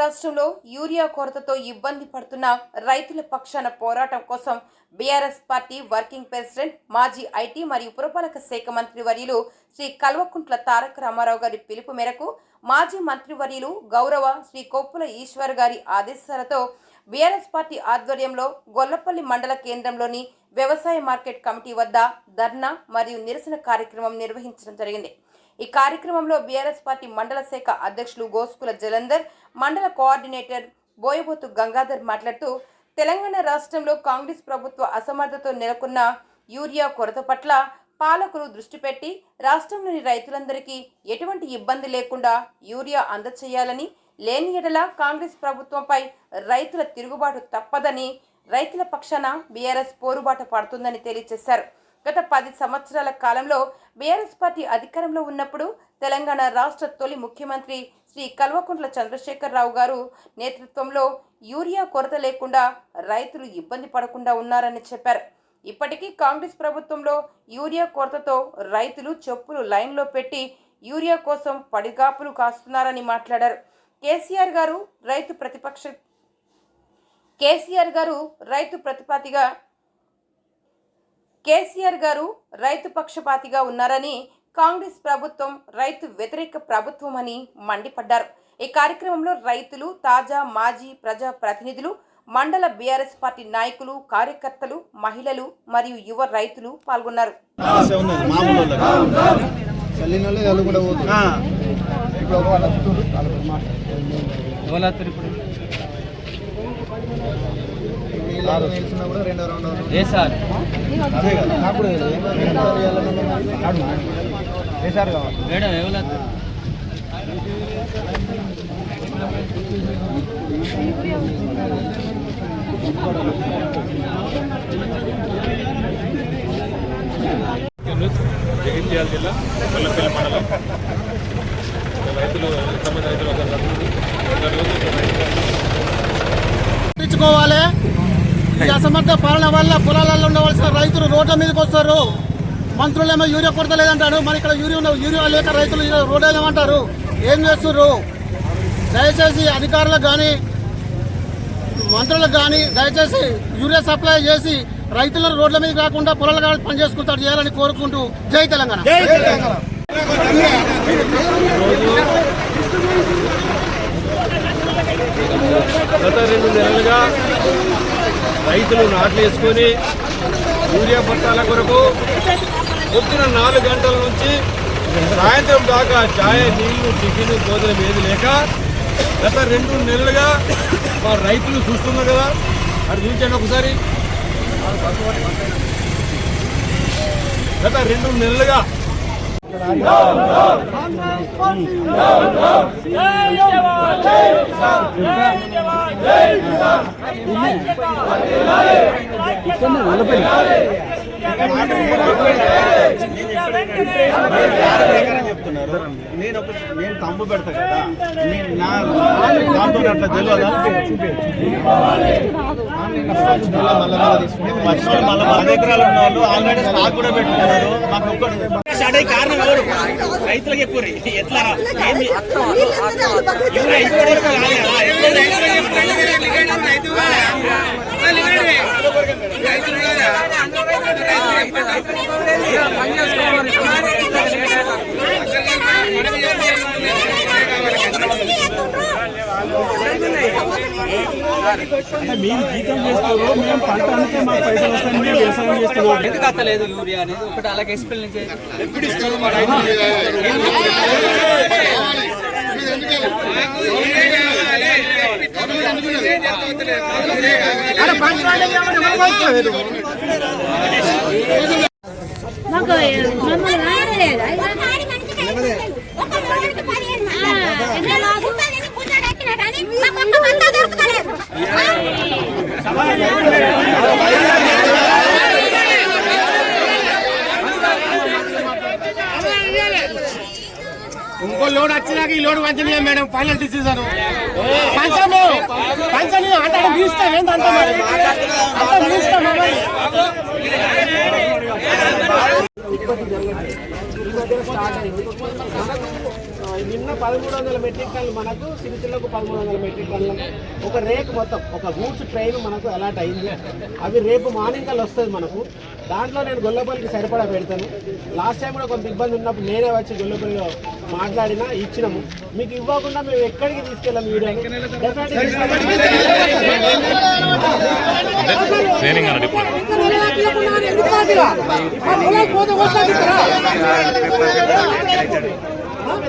రాష్ట్రంలో యూరియా కొరతతో ఇబ్బంది పడుతున్న రైతుల పక్షాన పోరాటం కోసం బీఆర్ఎస్ పార్టీ వర్కింగ్ ప్రెసిడెంట్ మాజీ ఐటీ మరియు పురపాలక శాఖ మంత్రి వర్యులు శ్రీ కల్వకుంట్ల తారక రామారావు గారి పిలుపు మేరకు మాజీ మంత్రివర్యులు గౌరవ శ్రీ కొప్పుల ఈశ్వర్ గారి ఆదేశాలతో బీఆర్ఎస్ పార్టీ ఆధ్వర్యంలో గొల్లపల్లి మండల కేంద్రంలోని వ్యవసాయ మార్కెట్ కమిటీ వద్ద ధర్నా మరియు నిరసన కార్యక్రమం నిర్వహించడం జరిగింది. ఈ కార్యక్రమంలో బీఆర్ఎస్ పార్టీ మండల శాఖ అధ్యక్షులు గోస్కుల జలంధర్ మండల కోఆర్డినేటర్ బోయబోతు గంగాధర్ మాట్లాడుతూ తెలంగాణ రాష్ట్రంలో కాంగ్రెస్ ప్రభుత్వ అసమర్థతో నెలకొన్న యూరియా కొరత పట్ల పాలకులు దృష్టి పెట్టి రాష్ట్రంలోని రైతులందరికీ ఎటువంటి ఇబ్బంది లేకుండా యూరియా అందచేయాలని లేని ఎడల కాంగ్రెస్ ప్రభుత్వంపై రైతుల తిరుగుబాటు తప్పదని రైతుల పక్షాన బీఆర్ఎస్ పోరుబాట పడుతుందని తెలియజేశారు. గత పది సంవత్సరాల కాలంలో బీఆర్ఎస్ పార్టీ అధికారంలో ఉన్నప్పుడు తెలంగాణ రాష్ట్ర తొలి ముఖ్యమంత్రి శ్రీ కల్వకుంట్ల చంద్రశేఖరరావు గారు నేతృత్వంలో యూరియా కొరత లేకుండా రైతులు ఇబ్బంది పడకుండా ఉన్నారని చెప్పారు. ఇప్పటికీ కాంగ్రెస్ ప్రభుత్వంలో యూరియా కొరతతో రైతులు చెప్పులు లైన్లో పెట్టి యూరియా కోసం పడిగాపులు కాస్తున్నారని మాట్లాడారు. కేసీఆర్ గారు రైతు ప్రతిపక్ష కేసీఆర్ గారు రైతు ప్రతిపాదిగా కేసీఆర్ గారు రైతు పక్షపాతిగా ఉన్నారని కాంగ్రెస్ ప్రభుత్వం రైతు వ్యతిరేక ప్రభుత్వం అని మండిపడ్డారు. ఈ కార్యక్రమంలో రైతులు తాజా మాజీ ప్రజా ప్రతినిధులు మండల బీఆర్ఎస్ పార్టీ నాయకులు కార్యకర్తలు మహిళలు మరియు యువ రైతులు పాల్గొన్నారు. ఆశ రెండో వేయాలన్నా కాదు. వేశారు కావాలి? న్యూస్ జగిత్యాల జిల్లా కొల్లపల్లి మండలం. రైతులు ఎంతమంది రైతులు ఒక ఈ అసమర్థ పాలన వల్ల పొలాలలో ఉండవలసిన రైతులు రోడ్ల మీదకి వస్తారు. మంత్రులు ఏమో యూరియా కొరత లేదంటారు. మరి ఇక్కడ యూరియా ఉన్న- యూరియా లేక రైతులు రోడ్డు ఏమంటారు? ఏం చేస్తుర్రు? దయచేసి అధికారులకు కానీ మంత్రులకు కానీ దయచేసి యూరియా సప్లై చేసి రైతులను రోడ్ల మీదకి రాకుండా పొలాల కాడ పని చేసుకుంటారు చేయాలని కోరుకుంటూ జై తెలంగాణ. గత రెండు నెలలుగా రైతులు నాట్లు వేసుకొని యూరియా పట్టాల కొరకు పొద్దున నాలుగు గంటల నుంచి సాయంత్రం దాకా ఛాయ నీళ్ళు టిఫిన్ భోజనం ఏది లేక గత రెండు నెలలుగా మా రైతులు చూస్తున్నారు కదా. అది చూపించండి ఒకసారి. గత రెండు నెలలుగా చెప్తున్నారు నేను ఒక నేను తంబు పెడతా కదా నేను నా దాంతో అట్లా తెలియదా మళ్ళా మళ్ళా తీసుకుంటే ఫస్ట్ మళ్ళీ పది ఎకరాలు ఉన్న వాళ్ళు ఆల్రెడీ స్టాక్ కూడా పెట్టుకున్నారు మాకు ఒక్కటి స్టార్ట్ అయ్యి కారణం ఎవరు రైతులకు చెప్పుర్రి ఎట్లా ఏంది ఎవరు ఇప్పటి వరకు రాలే కదా? ఎప్పుడు రైతులకు ఎందుకు అత్తలేదు యూరియా అనేది? ఒకటి అలాగే ఎక్స్ప్లెయిన్ చేయాలి మాకు మమ్మల్ని రాయలేదా ఇంకో లోడ్ వచ్చినాక ఈ లోడ్ మంచిగా మేడం. ఫైనల్ డిసిజన్ పంచము. పంచని అంటే మీ ఏంటంటే మరి? అంతా మీ ఇష్టం మరి. ఈ మధ్య స్టార్ట్ అయింది నిన్న పదమూడు వందల మెట్రిక్ టన్నులు మనకు సిరిసిల్లకు పదమూడు వందల మెట్రిక్ టన్నులకు. ఒక రేక్ మొత్తం ఒక గూడ్స్ ట్రైన్ మనకు అలాట్ అయింది. అవి రేపు మార్నింగ్ కల్లా వస్తుంది మనకు. దాంట్లో నేను గొల్లపల్లికి సరిపడా పెడతాను. లాస్ట్ టైం కూడా కొంత ఇబ్బంది ఉన్నప్పుడు నేనే వచ్చి గొల్లపల్లిలో మాట్లాడినా ఇచ్చినాము. మీకు ఇవ్వకుండా మేము ఎక్కడికి తీసుకెళ్ళాము వీడియోని?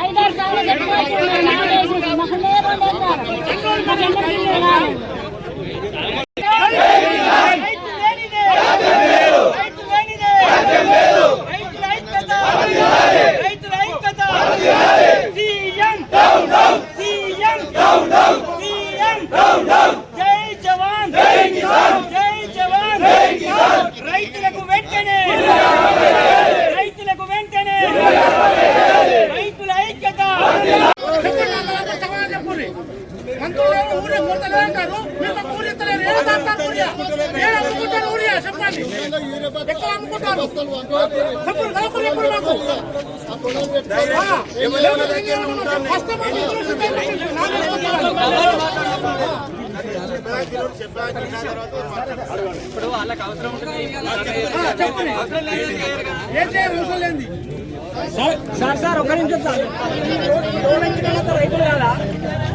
ఐదారు సార్లు చెప్పుకోవచ్చు మాకు లేకుండా మాకు ఎండ బిల్లు రాదు రైతులకు వెంటనే రైతులకు వెంటనే రైతుల ఐక్యత ఇప్పుడు వాళ్ళకి అవసరం ఉంటుంది సార్ సార్ ఒక నిమిషం సార్ రోడ్ ఎక్కిన రైతులు కాదా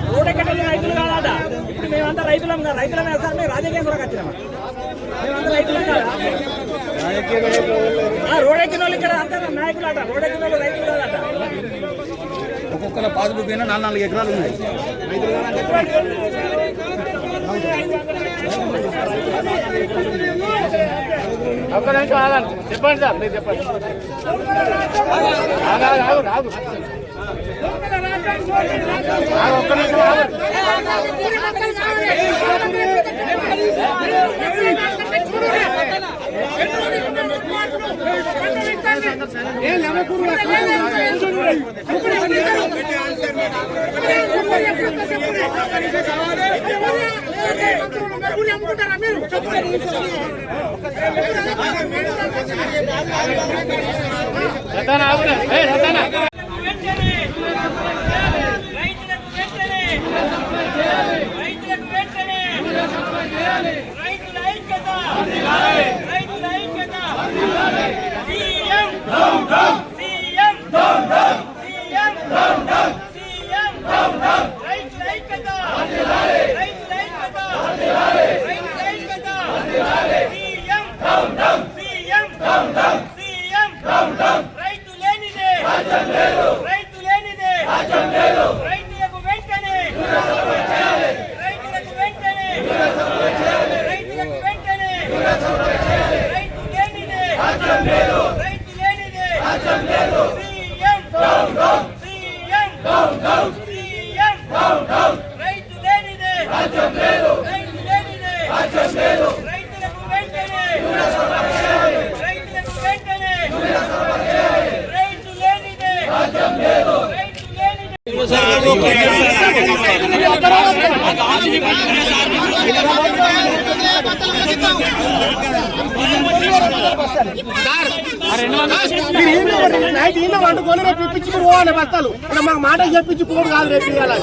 రోడ్ ఎక్కడం రైతులు కాదా ఇప్పుడు మేమంతా రైతులం కదా రైతులం సార్ మేము రాజకీయం కూడా వచ్చినామా మేమంతా రైతులం కాదా? రోడ్ ఎక్కిన వాళ్ళు ఇక్కడ అంతా నాయకులు అట రోడ్ ఎక్కిన వాళ్ళు రైతులు కాదట ఒక్కొక్కల పాస్బుక్ అయినా నాలుగు నాలుగు ఎకరాలు ఉన్నాయి ఒక్క నిమిషం ఆగండి చెప్పండి సార్ మీరు చెప్పండి ఆగు, ఆగు, ఒక్క నిమిషం ఆగండి. రతన్ రతనా. వెంటనే రైతులకు వెంటనే రైతులకు వెంటనే రైతుల ఐక్యత రైతుల ఐక్యత సీఎం సీఎం సీఎం సీఎం రైతుల ఐక్యత రైతుల ఐక్యత రైతుల ఐక్యత సీఎం సీఎం సీఎం రైతు లేనిదే రైతు లేనిదే రైతులకు వెంటనే రైతులకు వెంటనే రైతులకు వెంటనే రైతు లేనిదే రైతు లేనిదే సీఎం సీఎం సీఎం రైతు లేనిదే రైతు లేనిదే రైతులకు వెంటనే రైతులకు వెంటనే రైతు లేనిదే రైతు లేనిదే నైట్ ఈయన వండుకొని రేపు ఇప్పించి పోవాలి బస్తాలు. ఇక్కడ మాకు మాట చెప్పించి పోడు కాదు రేపు ఇవ్వాలి.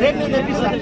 రేపు నేను తెప్పిస్తాను